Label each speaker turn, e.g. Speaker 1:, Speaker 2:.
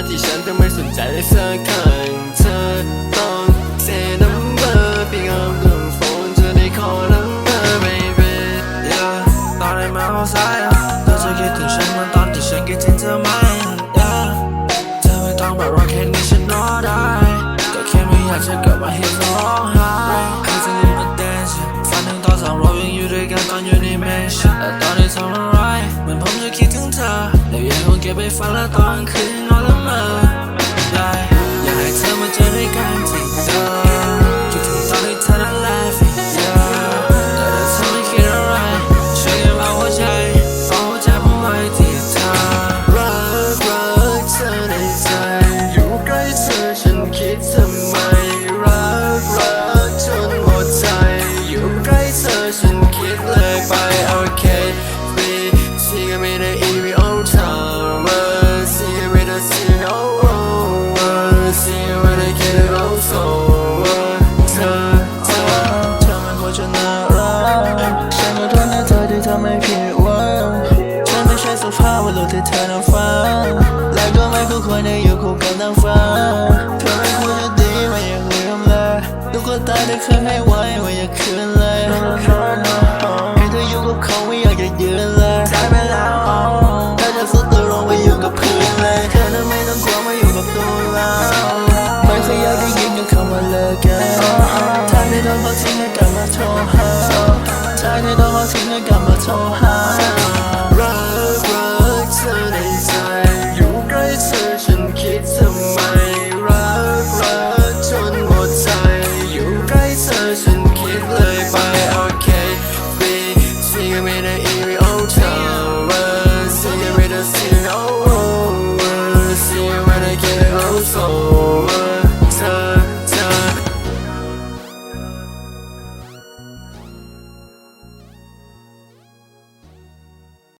Speaker 1: สักครั้งเธอต้องเสียน้ำเบอร์พี่กำลังโฟนจะได้ขอน้ำเบอร์ baby
Speaker 2: yeah ตอนได้มาเอาสายเธอจะคิดถึงฉันเหมือนตอนที่ฉันคิดถึงเธอไหม yeah เธอไม่ต้องแบบว่าแค่นี้ฉันรอได้ก็แค่ไม่อยากจะกลับมาเห็นเธอร้องไห้ให้เธอลืมมา dance ฝันถึงตอนสองเรายังอยู่ด้วยกันตอนอยู่ในแมนชั่นแต่ตอนนี้ทำอะไรเหมือนผมจะคิดถึงเธอแล้วยังคงเก็บไปฝันและตอนคืน อม ภาพบุรุษที่เธอนั้นฟังและก็ไม่คู่ควรได้อยู่คู่กับนางฟ้าเธอไม่ควรจะดีไม่อยากลืมเลยลูก็ตาได้เคยให้ไว้ไม่อยากคืนเลยให้เธออยู่กับเขาไม่อยากจะยืนเลยตายไปแล้วถ้าจะสุดตัวลงไปอยู่กับพื้นเลยเธอนั้นไม่ต้องกลัวมาอยู่กับตัวเราไม่เคยอยากได้ยินกับคำว่าเลิกกันถ้าไม่โดนเขาทิ้งให้กลับมาโทรหาถ้าไม่โดนเขาทิ้งให้กลับมาโทรห
Speaker 1: Oh, old tower. See you ready to see it over. See get old soul.